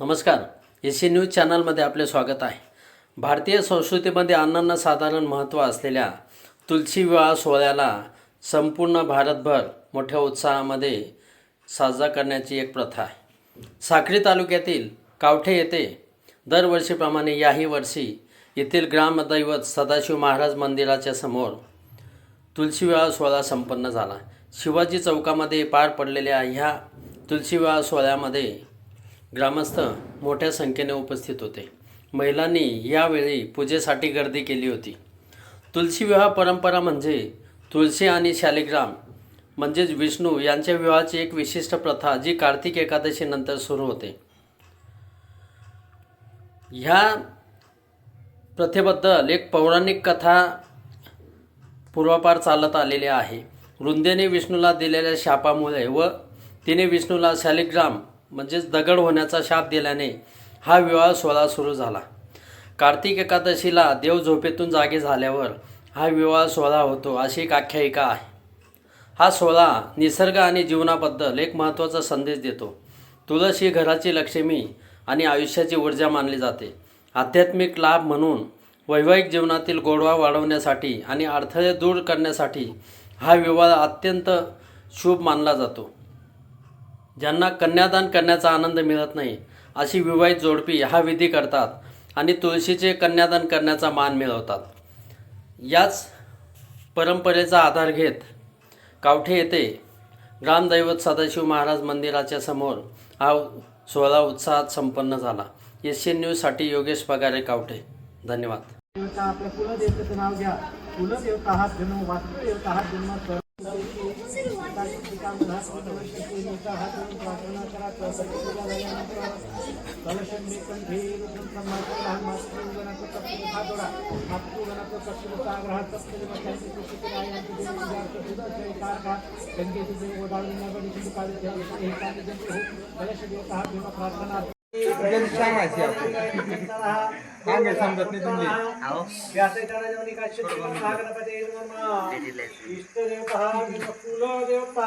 नमस्कार. S C news चॅनलमध्ये आपले स्वागत आहे. भारतीय संस्कृतीमध्ये अन्नांना साधारण महत्त्व असलेल्या तुलसी विवाह सोहळ्याला संपूर्ण भारतभर मोठ्या उत्साहामध्ये साजरा करण्याची एक प्रथा आहे. साक्री तालुक्यातील कावठे येथे दरवर्षीप्रमाणे याही वर्षी येथील ग्रामदैवत सदाशिव महाराज मंदिराच्या समोर तुलसी विवाह सोहळा संपन्न झाला. शिवाजी चौकामध्ये पार पडलेल्या ह्या तुलसी विवाह सोहळ्यामध्ये ग्रामस्थ मोठ्या संख्येने उपस्थित होते. महिलांनी यावेळी पूजेसाठी गर्दी केली होती. तुलसी विवाह परंपरा म्हणजे तुलसी आणि शालिग्राम म्हणजेच विष्णू यांच्या विवाहाची एक विशिष्ट प्रथा जी कार्तिक एकादशीनंतर सुरू होते. ह्या प्रथेबद्दल एक पौराणिक कथा पूर्वापार चालत आलेली आहे. वृंदेने विष्णूला दिलेल्या शापामुळे व तिने विष्णूला शालिग्राम म्हणजेच दगड होण्याचा शाप दिल्याने हा विवाह सोहळा सुरू झाला. कार्तिक एकादशीला देव झोपेतून जागे झाल्यावर हा विवाह सोहळा होतो अशी एक आख्यायिका आहे. हा सोहळा निसर्ग आणि जीवनाबद्दल एक महत्त्वाचा संदेश देतो. तुळस ही घराची लक्ष्मी आणि आयुष्याची ऊर्जा मानली जाते. आध्यात्मिक लाभ म्हणून वैवाहिक जीवनातील गोडवा वाढवण्यासाठी आणि अडथळे दूर करण्यासाठी हा विवाह अत्यंत शुभ मानला जातो. ज्यांना कन्यादान करण्याचा आनंद मिळत नाही अशी विवाहित जोडपी हा विधी करतात आणि तुळशीचे कन्यादान करण्याचा मान मिळवतात. याच परंपरेचा आधार घेत कावठे येथे ग्रामदैवत सदाशिव महाराज मंदिराच्या समोर हा सोहळा उत्साहात संपन्न झाला. एस न्यूजसाठी योगेश पगारे कावठे. धन्यवाद. देवता आपल्या कुलदेवतेचं नाव घ्या. कुलदेवता हा जन्म वास्तुदेवता देवता हा जन्म. प्रार्थना करा पूजा झाल्यानंतर कलशंडी कंठी रुद्र ब्रह्माचं लहान मातृ गणाचं कपूर हा दोडा मातृ गणाचं कपूर आग्रह गंगेची देवी गोदावरी नगरी सिंधू प्रार्थना समजत नाही तुम्ही देवता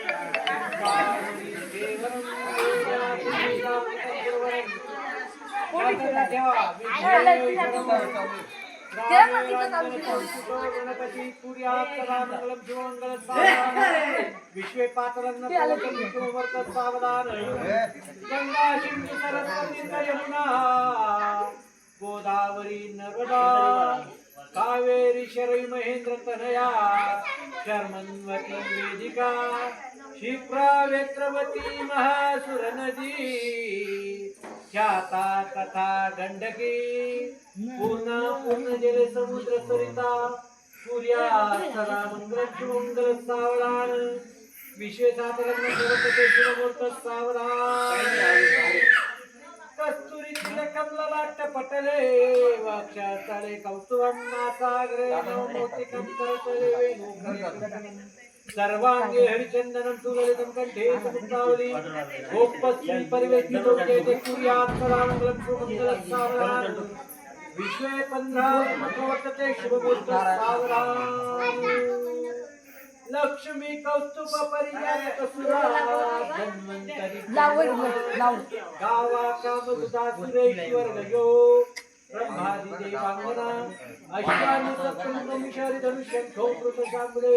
ठेवा मोरेश्वर शिथिरम शिवमंगल विश्वे पातरंग सावधान गंगा सरस्वती यमुना गोदावरी नर्मदा कावेरी शरयू महेंद्र तनया शर्मन्वती वेदिका क्षिप्रा वेत्रवती महासुर नदी ख्याता कथा गंडकी. पूर्ण पूर्ण जल समुद्र सरिता. सूर्या सदा सावधान. विश्वेशात सरस्वती शिवमूर्त सावधान. कस्तुरी तिलकं पटले. सागरे. करतले सर्वांगे हरिचंदनं सुललितं कंठे समुद्रावली गोपस्मिन् परिवेष्टितो चेते कुर्यात् सदा मङ्गलं सुमङ्गलं सावधान विश्वे पंधरा वर्तते शुभमुहूर्त सावधान लक्ष्मी कौस्तुभ लावड लावड गावा काम सुरेश्वर गयो ब्रह्मादि देवांगना अश्वानि सप्तमं विशारि धनुष्यं क्षौकृत शाम्बले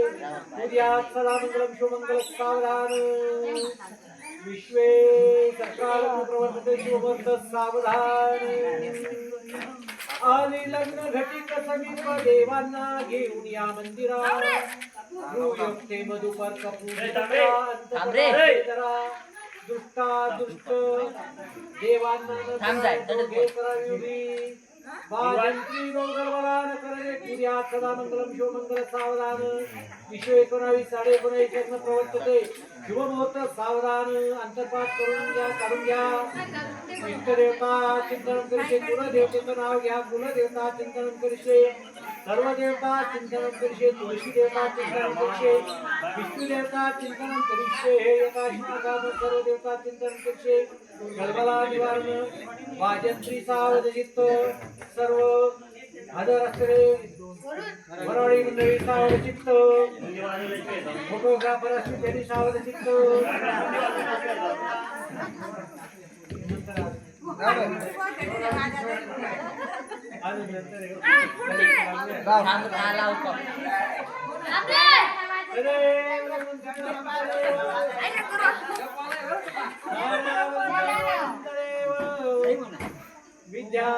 उद्यात् सदा मङ्गलं शुभमङ्गल सावधान विश्वे सकालं प्रवर्तते शुभवर्त सावधान आली लग्न घटिक समीप देवांना घेऊन या मंदिरात मधुपर कपूरा दुष्टा दुष्ट मंगलम शिव मंगल सावधान. विश्व एकोणावीस साडे एकोणावीस लग्न प्रवर्तते सावधान अंतर्पात करून घ्या काढून घ्या. इष्टदेवता चिंतन करिशे कुलदेवतेचं नाव घ्या कुलदेवता चिंतन करिशे सर्व देवता चिंतन करिशे तुळशी देवता चिंतन करिशे विष्णू देवता चिंतन करिशे हे एकाश्मागाम सर्व देवता चिंतन करिशे गलबला निवारण वाजंत्री सावध चित्त सर्व हजर असलेले वरवडी मंडळी सावध चित्त फोटोग्राफर असतील त्यांनी सावध విద్యా